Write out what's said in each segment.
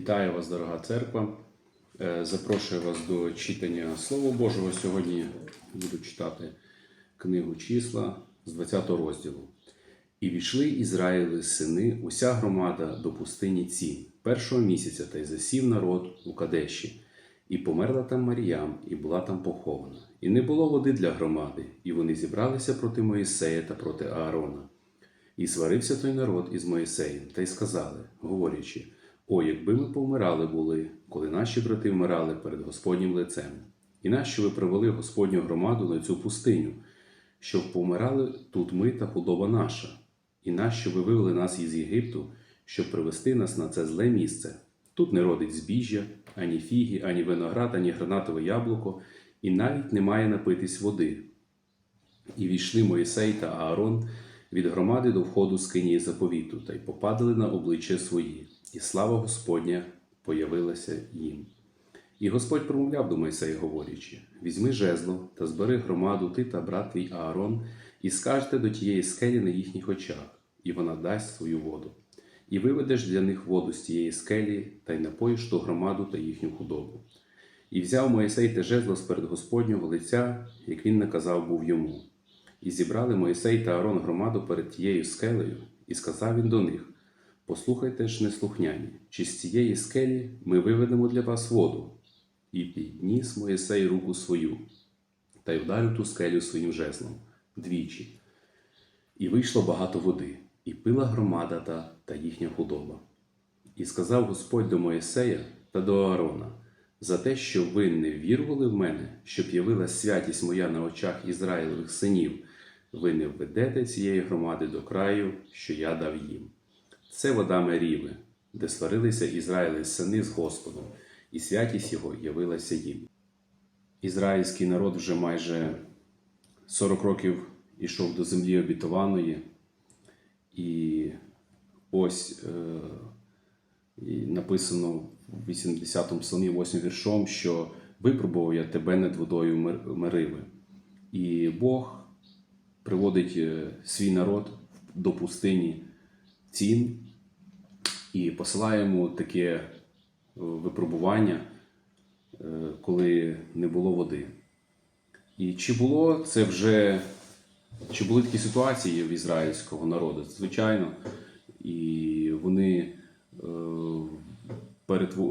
Вітаю вас, дорога церква. Е, Запрошую вас до читання Слова Божого. Сьогодні буду читати книгу числа з 20 розділу. І війшли Ізраїли сини, уся громада до пустині Цін, першого місяця, та й засів народ у Кадеші. І померла там Маріям, і була там похована. І не було води для громади, і вони зібралися проти Моїсея та проти Аарона. І сварився той народ із Моїсеєм, та й сказали, говорячи: О, якби ми повмирали були, коли наші брати вмирали перед Господнім лицем, і нащо ви привели Господню громаду на цю пустиню, щоб помирали тут ми та худоба наша, і нащо ви вивели нас із Єгипту, щоб привести нас на це зле місце? Тут не родить збіжжя, ані фіги, ані виноград, ані гранатове яблуко, і навіть немає напитись води. І війшли Моїсей та Аарон від громади до входу з кинії заповіту, та й попадали на обличчя свої, і слава Господня появилася їм. І Господь промовляв до Мойсея, говорячи: Візьми жезло та збери громаду ти та брат твій Аарон, і скажете до тієї скелі на їхніх очах, і вона дасть свою воду. І виведеш для них воду з тієї скелі, та й напоїш ту громаду та їхню худобу. І взяв Моїсей те жезло сперед Господнього лиця, як він наказав був йому. І зібрали Моїсей та Аарон громаду перед тією скелею, і сказав він до них: Послухайте ж, неслухняні, чи з цієї скелі ми виведемо для вас воду. І підніс Моїсей руку свою, та й вдарив ту скелю своїм жезлом двічі. І вийшло багато води, і пила громада та, та їхня худоба. І сказав Господь до Моїсея та до Аарона: за те, що ви не вірували в мене, щоб явилась святість моя на очах Ізраїлевих синів, ви не введете цієї громади до краю, що я дав їм. Це вода Меріви, де сварилися Ізраїлеві сини з Господом, і святість його явилася їм. Ізраїльський народ вже майже 40 років ішов до землі обітованої, і ось е, написано в 80-му псалмі 8 віршом, що випробував я тебе над водою Мер- Мериви. І Бог приводить е, свій народ до пустині цін і посилає йому таке е, випробування, е, коли не було води. І чи було це вже, чи були такі ситуації в ізраїльського народу? Звичайно, і вони е,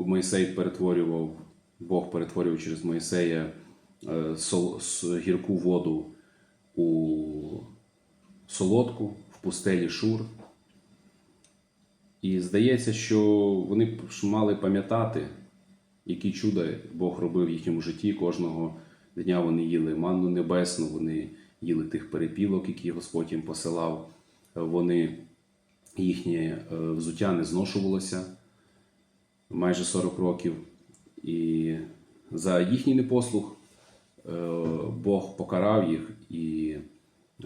Мойсей перетворював, Бог перетворював через с- гірку воду у солодку в пустелі Шур. І здається, що вони мали пам'ятати, які чуда Бог робив в їхньому житті. Кожного дня вони їли манну небесну, вони їли тих перепілок, які Господь їм посилав. Вони їхнє е, взуття не зношувалося майже 40 років. І за їхній непослух е, Бог покарав їх, і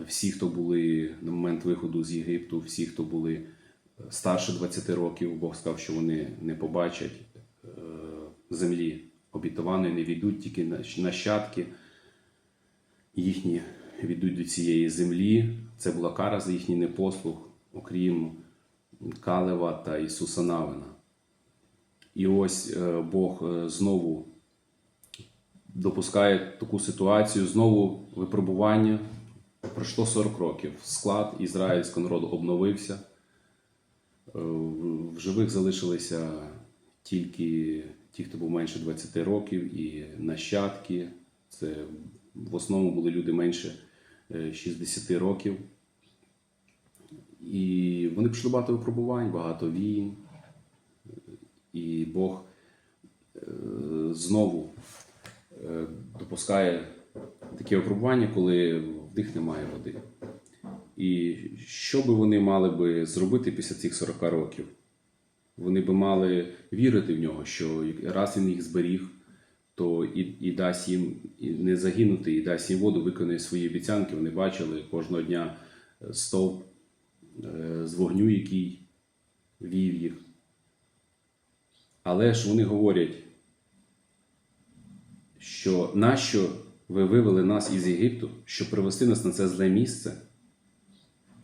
всі, хто були на момент виходу з Єгипту, всі, хто були старше 20 років, Бог сказав, що вони не побачать е, землі обітованої, не війдуть тільки нащадки їхні відуть до цієї землі. Це була кара за їхній непослух, окрім Калева та Ісуса Навина. І ось е, Бог е, знову допускає таку ситуацію, знову випробування. Пройшло 40 років. Склад ізраїльського народу обновився. Е, В живих залишилися тільки ті, хто був менше 20 років, і нащадки. Це в основному були люди менше е, 60 років. І вони пройшли багато випробувань, багато війн. І Бог е, знову е, допускає таке випробування, коли в них немає води. І що би вони мали би зробити після цих 40 років? Вони би мали вірити в нього, що раз він їх зберіг, то і, і дасть їм і не загинути, і дасть їм воду, виконує свої обіцянки. Вони бачили кожного дня е, стовп е, з вогню, який вів їх. Але ж вони говорять, що нащо ви вивели нас із Єгипту, щоб привести нас на це зле місце?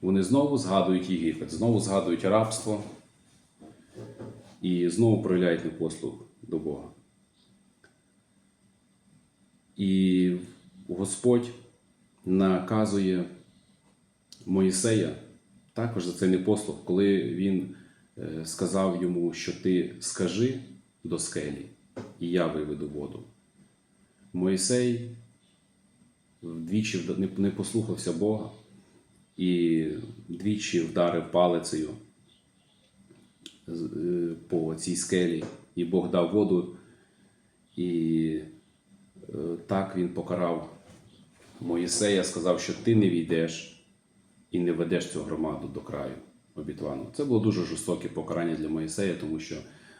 Вони знову згадують Єгипет, знову згадують рабство. і знову проявляють непослух до Бога. І Господь наказує Моїсея також за цей непослух, коли він е, сказав йому, що ти скажи до скелі, і я виведу воду. Моїсей вдвічі не послухався Бога і двічі вдарив палицею е, по цій скелі, і Бог дав воду, і е, так він покарав Моїсея, сказав, що ти не війдеш і не ведеш цю громаду до краю обітованого. Це було дуже жорстоке покарання для Моїсея, тому що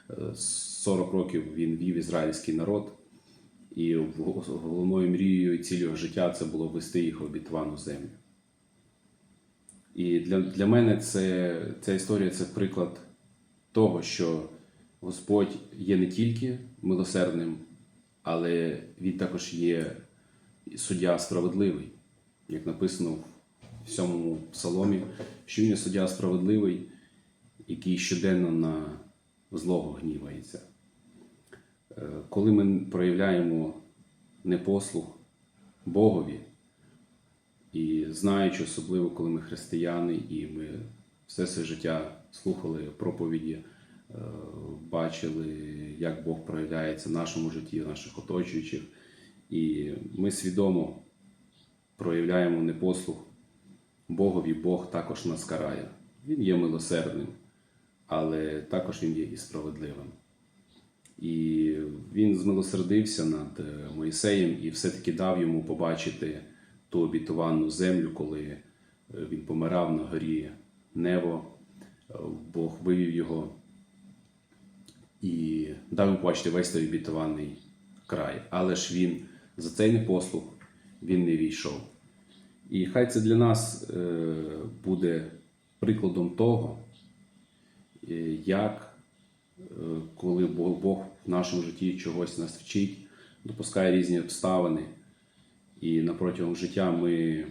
е, 40 років він вів ізраїльський народ, і головною мрією і цілею життя це було вести їх в обітовану землю. І для, для мене це, ця історія це приклад того, що Господь є не тільки милосердним, але Він також є суддя справедливий, як написано в сьомому псаломі, що він є суддя справедливий, який щоденно на злого гнівається. Е, Коли ми проявляємо непослух Богові, і знаючи, особливо, коли ми християни, і ми все своє життя слухали проповіді, е, бачили, як Бог проявляється в нашому житті, в наших оточуючих, і ми свідомо проявляємо непослух Богові, Бог також нас карає. Він є милосердним, але також він є і справедливим. І він змилосердився над е, Моїсеєм і все-таки дав йому побачити ту обітовану землю, коли е, він помирав на горі Нево. Е, Бог вивів його і дав йому побачити весь той обітований край. Але ж він за цей непослух він не війшов. І хай це для нас е, буде прикладом того, як коли Бог в нашому житті чогось нас вчить, допускає різні обставини, і на протягом життя ми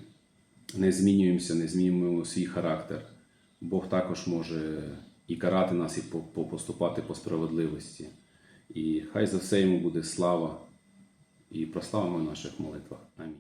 не змінюємося, не змінюємо свій характер. Бог також може і карати нас, і по- по- поступати по справедливості. І хай за все йому буде слава і прослава в наших молитвах. Амінь.